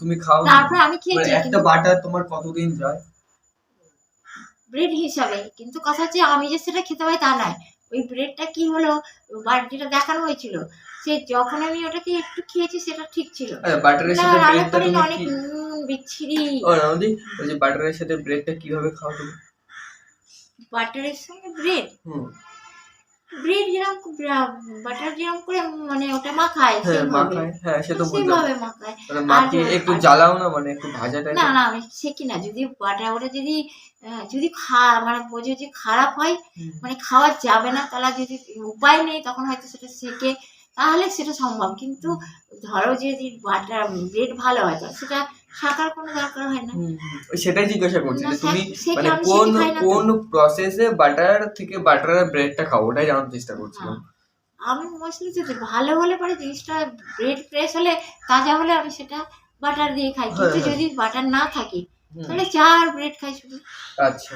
তুমি খাও না? তারপর আমি মানে খেয়েছি একটা বাটার তোমার কতদিন যায়? ব্রেড হিসাবে কিন্তু কথা হচ্ছে আমি যে সেটা খেতে পাই তা নয়। ওই ব্রেডটা কি হলো যেটা দেখানো হয়েছিল। সে যখন আমি ওটাকে একটু খেয়েছি সেটা ঠিক ছিল। বাটারের সাথে ব্রেডটা তুমি অনেক বিচ্ছিরি। ও রামদি ওই যে বাটারের সাথে ব্রেডটা কীভাবে খাও তুমি? বাটারের সঙ্গে ব্রেড হুম। ব্রেড যেরকম বাটার যেরকম করে মানে ওটা মাখায় হ্যাঁ সেভাবে। মাখায়। হ্যাঁ সে তো বুঝলাম। সেভাবে মাখায়। মানে মাখিয়ে একটু জ্বালাও না মানে একটু ভাজা না না আমি শেখি না যদি বাটার ওটা যদি যদি খা মানে বোঝে যে খারাপ হয় মানে খাওয়া যাবে না তাহলে যদি উপায় নেই তখন হয়তো সেটা শেখে তাহলে সেটা সম্ভব। কিন্তু ধরো যদি বাটার ব্রেড ভালো হয় সেটা শাকার কোনো দরকার হয় না। সেটাই জিজ্ঞাসা করছি যে তুমি মানে কোন? কোন প্রসেসে বাটার থেকে বাটারের ব্রেডটা খাও ওটাই জানার চেষ্টা করছিলাম। আমি মশলা যদি ভালো হলে পরে জিনিসটা ব্রেড ফ্রেশ হলে তাজা হলে আমি সেটা বাটার দিয়ে খাই। কিন্তু হ্যাঁ, হ্যাঁ। যদি বাটার না থাকে তাহলে চা আর ব্রেড খাই শুধু। আচ্ছা।